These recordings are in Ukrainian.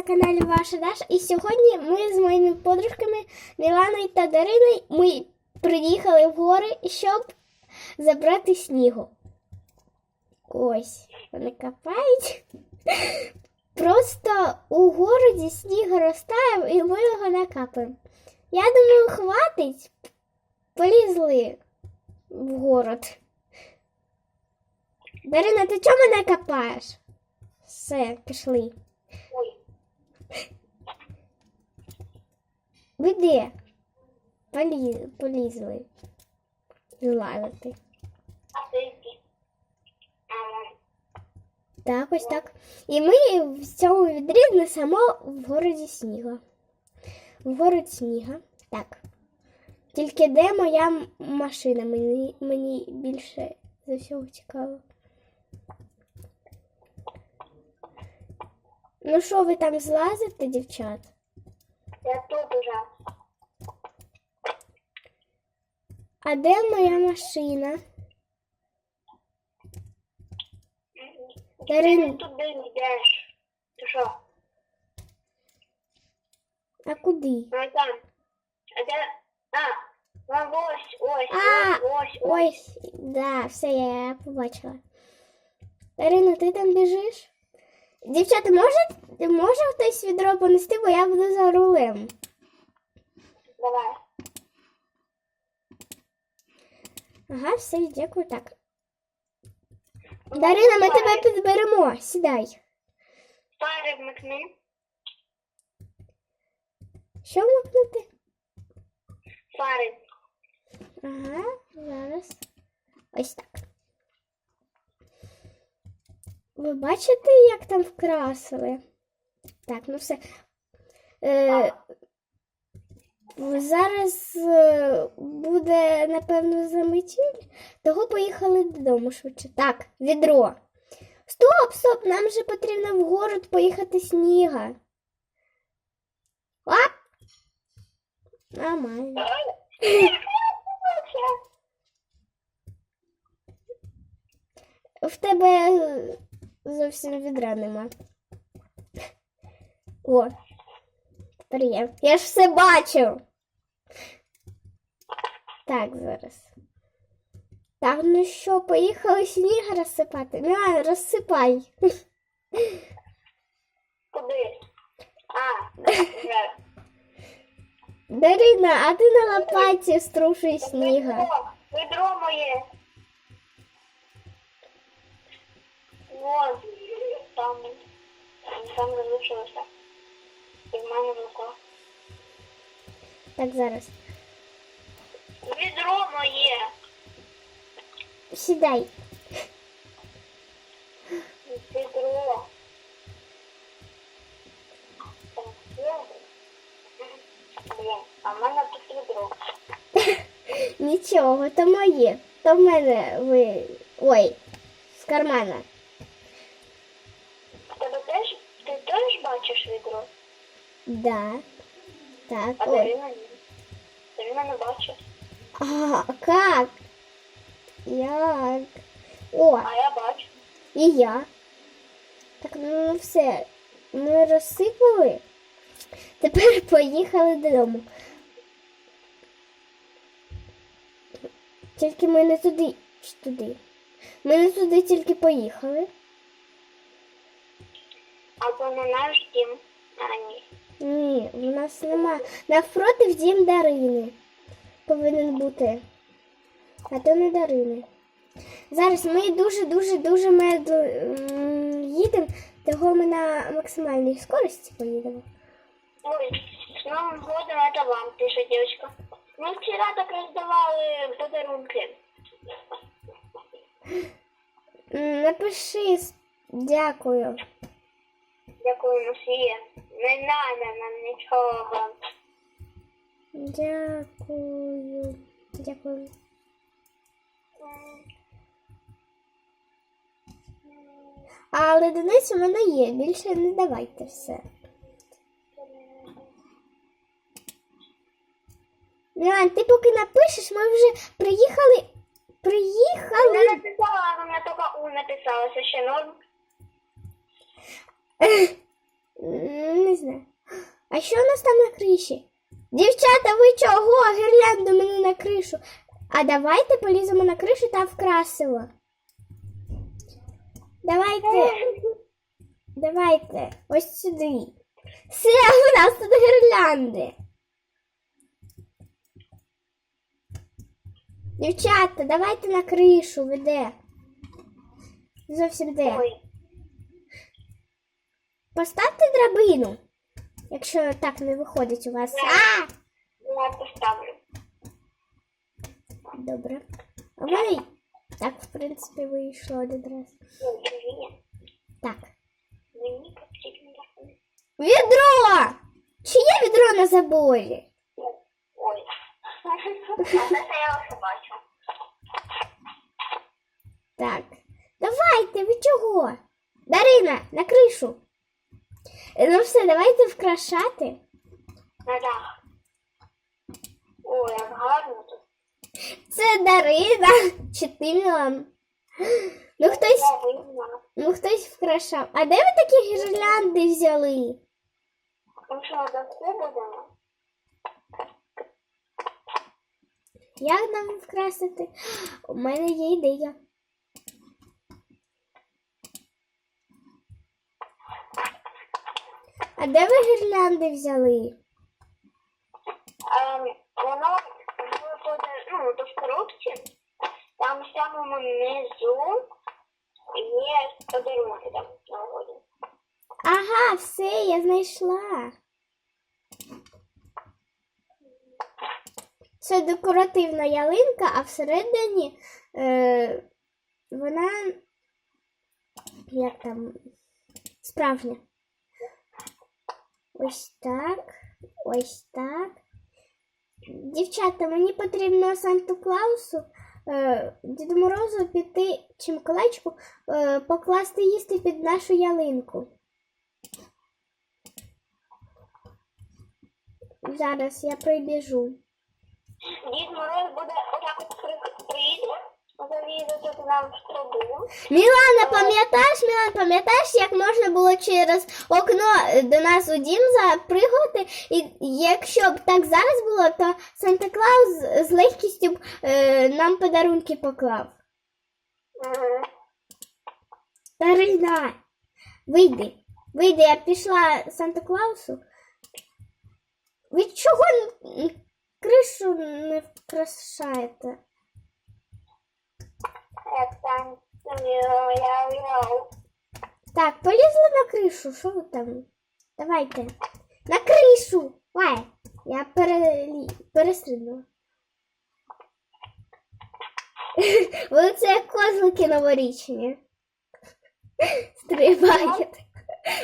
на каналі Ваша Даша. І сьогодні ми з моїми подружками Міланою та Дариною ми приїхали в гори, щоб забрати снігу. Ось, вони копають. Просто у городі сніг розтаяв і ми його накапаємо. Я думаю, хватить. Полізли в город. Дарина, ти чого мене копаєш? Все, пішли. Ви де? Полі... Полізли. Злазити. а ти? Ага. Так, ось так. І ми в цьому відрі несемо в городі сніга. В город сніга. Так. Тільки де моя машина? Мені, мені більше за всього цікаво. Ну що, ви там злазите, дівчат? Я тут уже. А де моя машина? Ти Дарин, туди йдеш. Ти що? а куди? Ну там. А де? А, ну ось, ось, А, ось, ось, ось. Ось, да, все, я побачила. Дарина, ти там біжиш? Дівчата, може, може хтось відро понести, бо я буду за рулем. Давай. Ага, все, дякую, так. Дарина, ми тебе підберемо. Сідай. Фари вмикни. Що вмикнути? Фари. Ага, зараз. Ось так. Ви бачите, як там вкрасили? Так, ну все. Е, зараз е, буде, напевно, заметіль, того поїхали додому швидше. Так, відро. Стоп, стоп, нам же потрібно в город поїхати сніга. А! Нормально. В тебе е, зовсім відра нема. О, тепер є. Я ж все бачив. Так, зараз. Так, ну що, поїхали сніг розсипати? Мілана, розсипай. Куди? А, вже. Дарина, а ти на лопаті струшуй сніга. Відро, відро залишилося. І в мене в руках. Так, зараз. Відро моє. Сідай. Відро. Так, є. Блін, а в мене тут відро. Нічого, то моє. То в мене ви. Ой, з кармана. Да. Так, А ой. Дарина. Дарина не бачить. А, как? Як? О, А я бачу. і я. Так, ну все. Ми розсипали. Тепер поїхали додому. Тільки ми не туди. Чи туди? Ми не туди тільки поїхали. Або на наш дім. А ні. Ні, в нас нема. Навпроти в дім Дарини. Повинен бути. А то не Дарини. Зараз ми дуже-дуже дуже медленно м, їдемо, того ми на максимальній скорості поїдемо. Ой, с Новым годом это вам, пишет девочка. Мы вчера так раздавали подарунки. М, Напиши с- дякую. Дякую, Софія. Не надо нам нічого. Дякую. Дякую. Але Денис у мене є. Більше не давайте все. Мілан, ти поки напишеш, ми вже приїхали. Я Приїхали. написала, вона тільки У написала, це ще норм. Не А що у нас там на криші? Дівчата, ви чого? Гірлянду мені на кришу. А давайте поліземо на кришу та вкрасимо. Давайте, давайте, ось сюди. Все, у нас тут гірлянди. Дівчата, давайте на кришу, ви де? Зовсім де? Поставте драбину, якщо так не виходить у вас. А! я поставлю. Добре. А мене так, в принципі, вийшло один раз. Ну, Так. мені потрібно. Відро! Чи є відро на заборі? Ой. Я бачу. Так. Давайте, ви чого? Дарина, на кришу. Ну все, давайте вкрашати. На дах. Ой, як гарно тут. Це Дарина. Чи ти Мілан? Ну хтось, ну хтось вкрашав. А де ви такі гірлянди взяли? Тому що на даху будемо. Як нам вкрасити? У мене є ідея. А де ви гірлянди взяли? Ем, воно буде, ну, то в коробці. Там в самому низу є подарунки там новогодні. Ага, все, я знайшла. Це декоративна ялинка, а всередині е, вона як там справжня. Ось так, ось так. Дівчата, мені потрібно Санту Клаусу, е, Діду Морозу піти чи Миколайчику е, покласти їсти під нашу ялинку. Зараз я прибіжу. Дід Мороз буде отак от прийде, нам. Мілана, пам'ятаєш, Мілан, пам'ятаєш, як можна було через окно е, до нас у дім запригати? І якщо б так зараз було, то Санта Клаус з легкістю б е, нам подарунки поклав. Угу. Вийди, вийди, я пішла Санта Клаусу. Ви чого кришу не вкрашаєте? Так, полізли на кришу, що ви там? Давайте. На кришу! Ой, я перелі... перестрибнула. Ви це як козлики новорічні. Стрибаєте.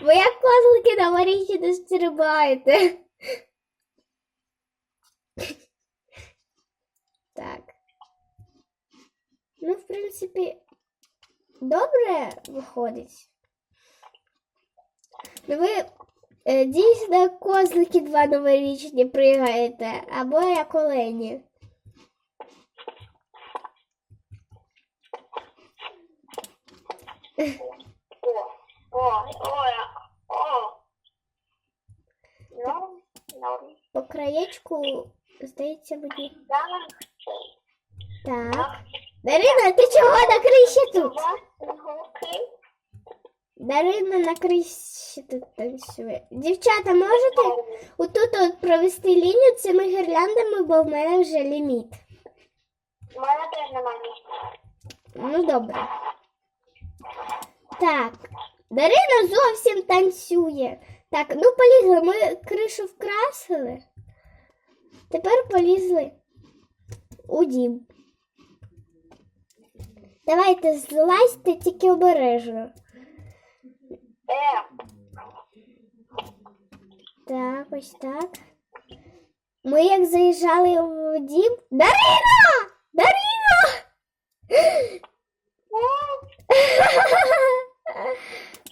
Ви як козлики новорічні стрибаєте. Так. Ну, в принципі, добре виходить. Ну, ви е, дійсно козлики два новорічні пригаєте, або як олені. О, о, о, о. Норм. По краєчку, здається, мені. Так. Дарина, ти чого на криші тут? Дарина на криші тут танцює. Дівчата, можете отут от провести лінію цими гірляндами, бо в мене вже ліміт. У мене теж немає місця. Ну, добре. Так. Дарина зовсім танцює. Так, ну полізли. Ми кришу вкрасили. Тепер полізли у дім. Давайте злазьте тільки обережно. Е, Так, ось так. Ми як заїжджали в дім. Дарина! Дарина!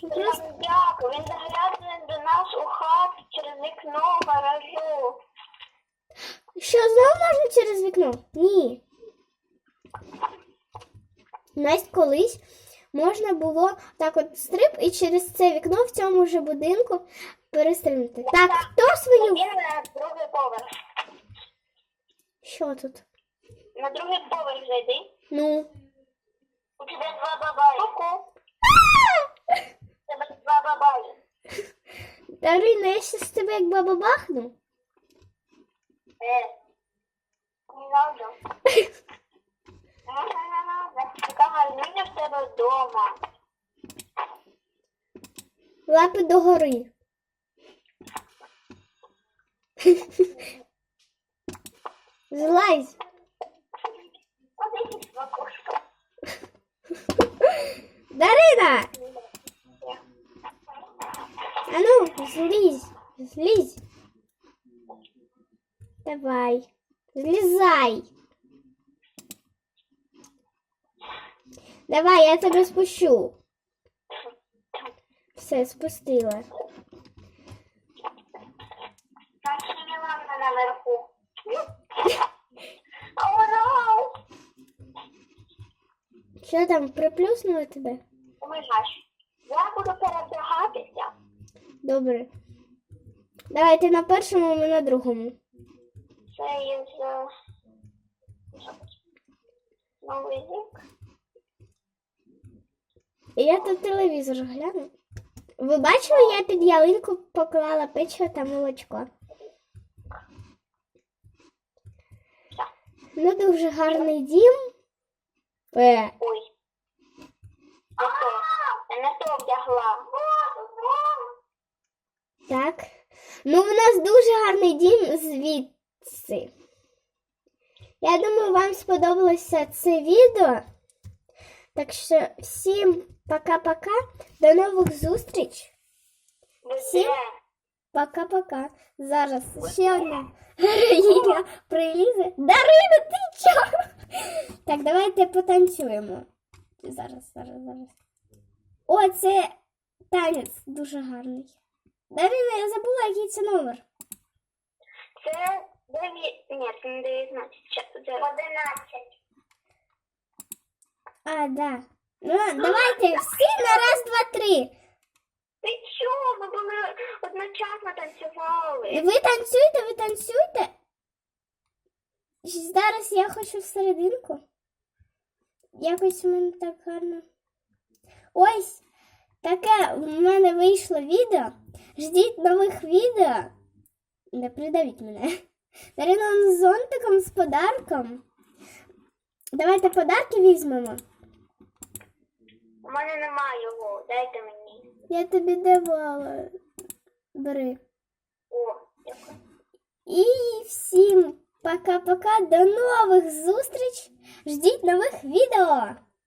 Просто Прям дякую. Він заглядає до нас у хату через вікно в гаражу. Що, знову можна через Настя колись можна було так от стрип і через це вікно в цьому ж будинку перестрибнути. Так, хто свою? Він на другий поверх. Що тут? На другий поверх зайди. Ну. У тебе два бабаї. Ку-ку. У тебе два бабаї. Дарина, я з тебе як баба бахну. Е. Не надо. Яка гарнюня в тебе вдома. Лапи догори. Злазь. Ось якісь. Дарина! А ну, злізь, злізь. Давай, злізай. Давай, я тебе спущу. Все, спустила. Наші Мілана наверху. О! Що там, приплюснуло тебе? Умигаєш. Я буду передягатися. Добре. Давай, ти на першому, ми на другому. Це із е, новий рік. І я тут телевізор гляну. Ви бачили, я під ялинку поклала печиво та молочко. Ну, дуже гарний дім. Е, Ой. Я не то вдягла. так. Ну, у нас дуже гарний дім звідси. Я думаю, вам сподобалося це відео. Так що всім пока-пока. До нових зустріч. Всім? Пока-пока. Зараз ще одна героїня прилізе. Дарина, ти чого? Так, давайте потанцюємо. Зараз, зараз, зараз. О, це танець дуже гарний. Дарина, я забула, який це номер. Це 9... Ні, не 19. Це 11. А, да. Ну, давайте всі на раз, два, три. Ти чого? Ми були одночасно танцювали. Ви танцюйте, ви танцюйте. Зараз я хочу всерединку. Якось у мене так гарно. Ось таке в мене вийшло відео. Ждіть нових відео. Не придавіть мене. Дарина з зонтиком з подарком. Давайте подарки візьмемо. У мене немає його. Дайте мені. Я тобі давала. Бери. О, дякую. І всім пока-пока. До нових зустріч. Ждіть нових відео.